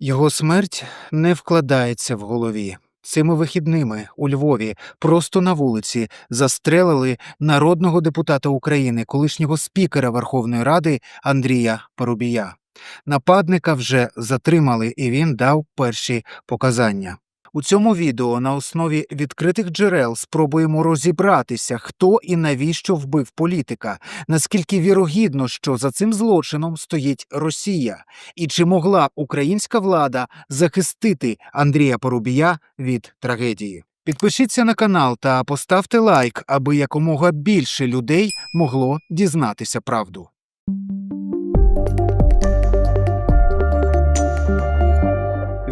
Його смерть не вкладається в голові. Цими вихідними у Львові просто на вулиці застрелили народного депутата України, колишнього спікера Верховної Ради Андрія Парубія. Нападника вже затримали, і він дав перші показання. У цьому відео на основі відкритих джерел спробуємо розібратися, хто і навіщо вбив політика, наскільки вірогідно, що за цим злочином стоїть Росія, і чи могла українська влада захистити Андрія Порубія від трагедії. Підпишіться на канал та поставте лайк, аби якомога більше людей могло дізнатися правду.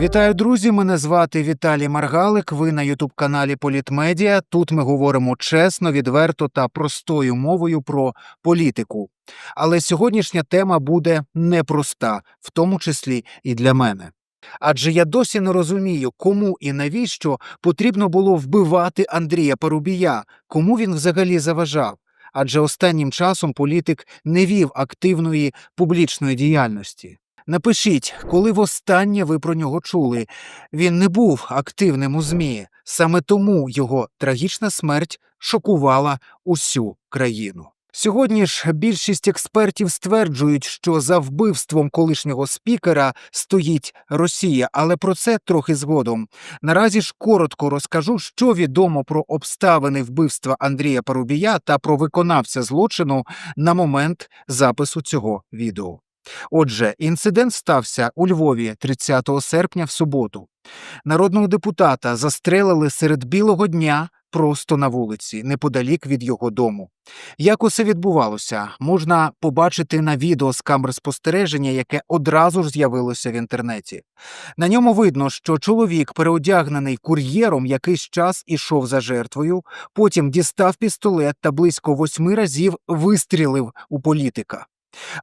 Вітаю, друзі! Мене звати Віталій Маргалик. Ви на Ютуб-каналі Політмедіа. Тут ми говоримо чесно, відверто та простою мовою про політику. Але сьогоднішня тема буде непроста, в тому числі і для мене. Адже я досі не розумію, кому і навіщо потрібно було вбивати Андрія Парубія, кому він взагалі заважав. Адже останнім часом політик не вів активної публічної діяльності. Напишіть, коли востаннє ви про нього чули. Він не був активним у ЗМІ. Саме тому його трагічна смерть шокувала усю країну. Сьогодні ж більшість експертів стверджують, що за вбивством колишнього спікера стоїть Росія, але про це трохи згодом. Наразі ж коротко розкажу, що відомо про обставини вбивства Андрія Парубія та про виконавця злочину на момент запису цього відео. Отже, інцидент стався у Львові 30 серпня в суботу. Народного депутата застрелили серед білого дня просто на вулиці, неподалік від його дому. Як усе відбувалося, можна побачити на відео з камер спостереження, яке одразу ж з'явилося в інтернеті. На ньому видно, що чоловік, переодягнений кур'єром, якийсь час ішов за жертвою, потім дістав пістолет та близько восьми разів вистрілив у політика.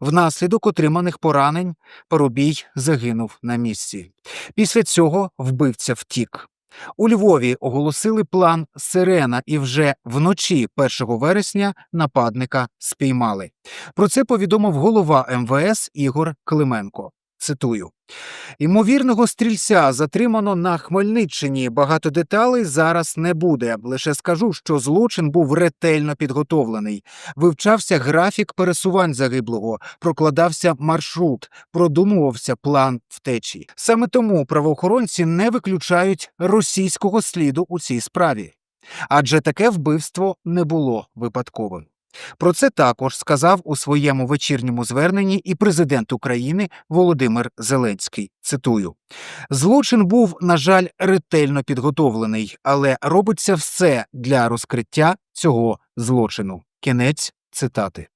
Внаслідок отриманих поранень Парубій загинув на місці. Після цього вбивця втік. У Львові оголосили план Сирена, і вже вночі 1 вересня нападника спіймали. Про це повідомив голова МВС Ігор Клименко. Цитую. Ймовірного стрільця затримано на Хмельниччині. Багато деталей зараз не буде. Лише скажу, що злочин був ретельно підготовлений. Вивчався графік пересувань загиблого, прокладався маршрут, продумувався план втечі. Саме тому правоохоронці не виключають російського сліду у цій справі. Адже таке вбивство не було випадковим. Про це також сказав у своєму вечірньому зверненні і президент України Володимир Зеленський. Цитую: злочин був, на жаль, ретельно підготовлений, але робиться все для розкриття цього злочину. Кінець цитати.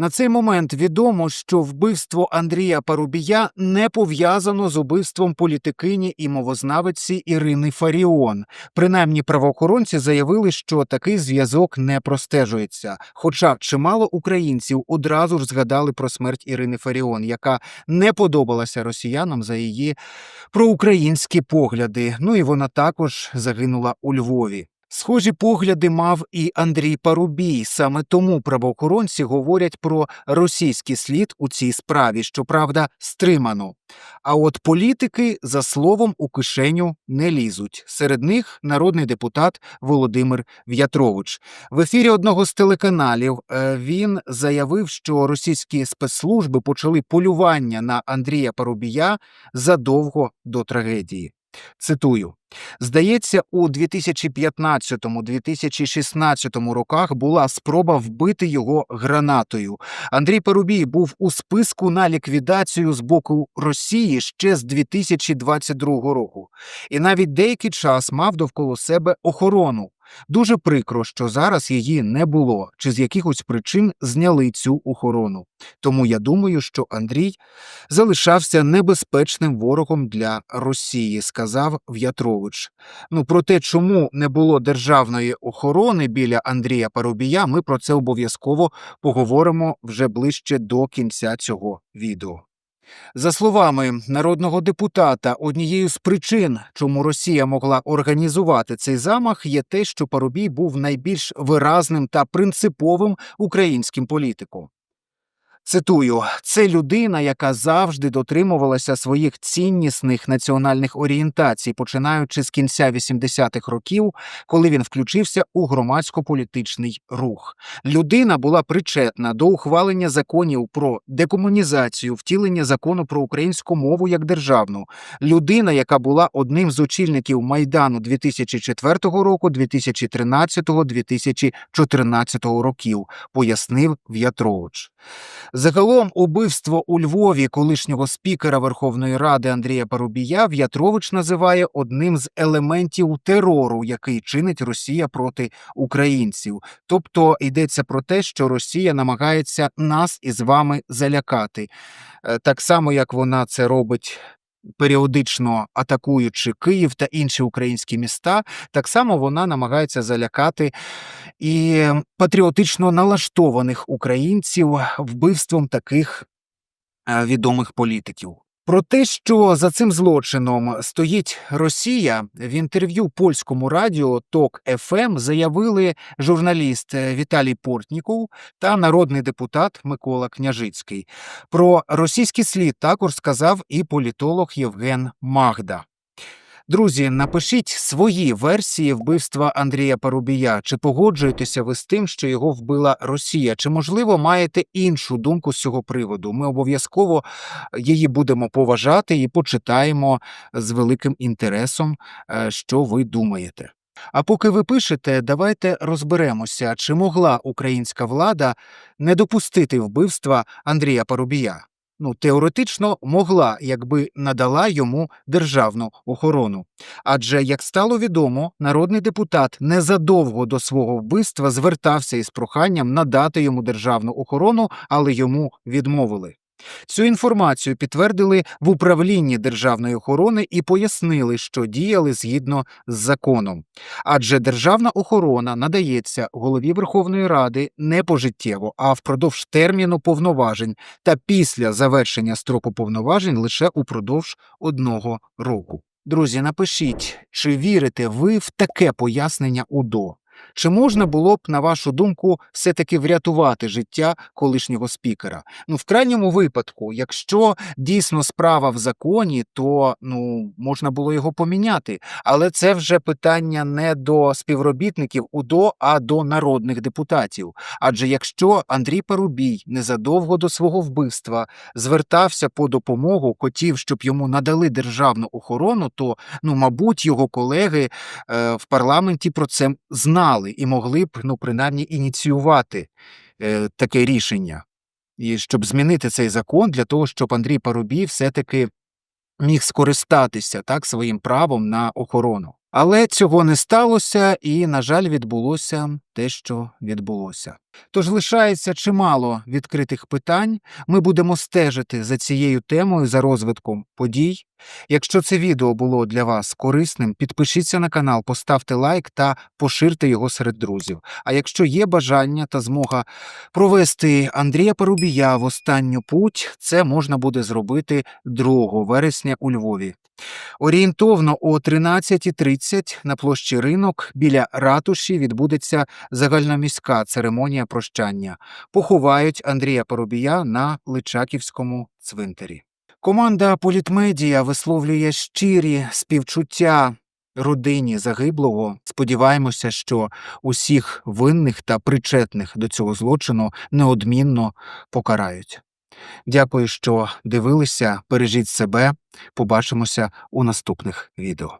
На цей момент відомо, що вбивство Андрія Парубія не пов'язано з убивством політикині і мовознавиці Ірини Фаріон. Принаймні, правоохоронці заявили, що такий зв'язок не простежується. Хоча чимало українців одразу ж згадали про смерть Ірини Фаріон, яка не подобалася росіянам за її проукраїнські погляди. Ну і вона також загинула у Львові. Схожі погляди мав і Андрій Парубій. Саме тому правоохоронці говорять про російський слід у цій справі, щоправда, стримано. А от політики за словом у кишеню не лізуть. Серед них народний депутат Володимир В'ятрович. В ефірі одного з телеканалів е, він заявив, що російські спецслужби почали полювання на Андрія Парубія задовго до трагедії. Цитую. Здається, у 2015-2016 роках була спроба вбити його гранатою. Андрій Парубій був у списку на ліквідацію з боку Росії ще з 2022 року, і навіть деякий час мав довкола себе охорону. Дуже прикро, що зараз її не було, чи з якихось причин зняли цю охорону. Тому я думаю, що Андрій залишався небезпечним ворогом для Росії, сказав В'ятрович. Ну про те, чому не було державної охорони біля Андрія Парубія, ми про це обов'язково поговоримо вже ближче до кінця цього відео. За словами народного депутата, однією з причин, чому Росія могла організувати цей замах, є те, що Парубій був найбільш виразним та принциповим українським політиком. Цитую: це людина, яка завжди дотримувалася своїх ціннісних національних орієнтацій, починаючи з кінця 80-х років, коли він включився у громадсько-політичний рух. Людина була причетна до ухвалення законів про декомунізацію, втілення закону про українську мову як державну. Людина, яка була одним з очільників майдану 2004 року, 2013, 2014 років, пояснив В'ятрович. Загалом убивство у Львові колишнього спікера Верховної Ради Андрія Парубія В'ятрович називає одним з елементів терору, який чинить Росія проти українців. Тобто йдеться про те, що Росія намагається нас із вами залякати, Е, так само як вона це робить. Періодично атакуючи Київ та інші українські міста, так само вона намагається залякати і патріотично налаштованих українців вбивством таких е, відомих політиків. Про те, що за цим злочином стоїть Росія, в інтерв'ю польському радіо Ток ФМ заявили журналіст е, Віталій Портніков та народний депутат Микола Княжицький. Про російський слід також сказав і політолог Євген Магда. Друзі, напишіть свої версії вбивства Андрія Парубія. Чи погоджуєтеся ви з тим, що його вбила Росія? Чи можливо маєте іншу думку з цього приводу? Ми обов'язково її будемо поважати і почитаємо з великим інтересом, е, що ви думаєте. А поки ви пишете, давайте розберемося, чи могла українська влада не допустити вбивства Андрія Парубія. Ну, теоретично могла, якби надала йому державну охорону. Адже, як стало відомо, народний депутат незадовго до свого вбивства звертався із проханням надати йому державну охорону, але йому відмовили. Цю інформацію підтвердили в управлінні державної охорони і пояснили, що діяли згідно з законом. Адже державна охорона надається голові Верховної Ради не пожиттєво, а впродовж терміну повноважень та після завершення строку повноважень лише упродовж одного року. Друзі, напишіть, чи вірите ви в таке пояснення УДО? Чи можна було б, на вашу думку, все-таки врятувати життя колишнього спікера? Ну, в крайньому випадку, якщо дійсно справа в законі, то ну можна було його поміняти. Але це вже питання не до співробітників УДО, а до народних депутатів. Адже якщо Андрій Парубій незадовго до свого вбивства звертався по допомогу, хотів, щоб йому надали державну охорону, то ну, мабуть, його колеги е, в парламенті про це знали і могли б ну, принаймні ініціювати е, таке рішення, і щоб змінити цей закон для того, щоб Андрій Парубій все-таки міг скористатися так своїм правом на охорону. Але цього не сталося, і, на жаль, відбулося те, що відбулося. Тож лишається чимало відкритих питань. Ми будемо стежити за цією темою, за розвитком подій. Якщо це відео було для вас корисним, підпишіться на канал, поставте лайк та поширте його серед друзів. А якщо є бажання та змога провести Андрія Парубія в останню путь, це можна буде зробити 2 вересня у Львові. Орієнтовно о 13.30 на площі ринок біля ратуші відбудеться загальноміська церемонія прощання. Поховають Андрія Парубія на Личаківському цвинтарі. Команда Політмедіа висловлює щирі співчуття родині загиблого. Сподіваємося, що усіх винних та причетних до цього злочину неодмінно покарають. Дякую, що дивилися. Бережіть себе. Побачимося у наступних відео.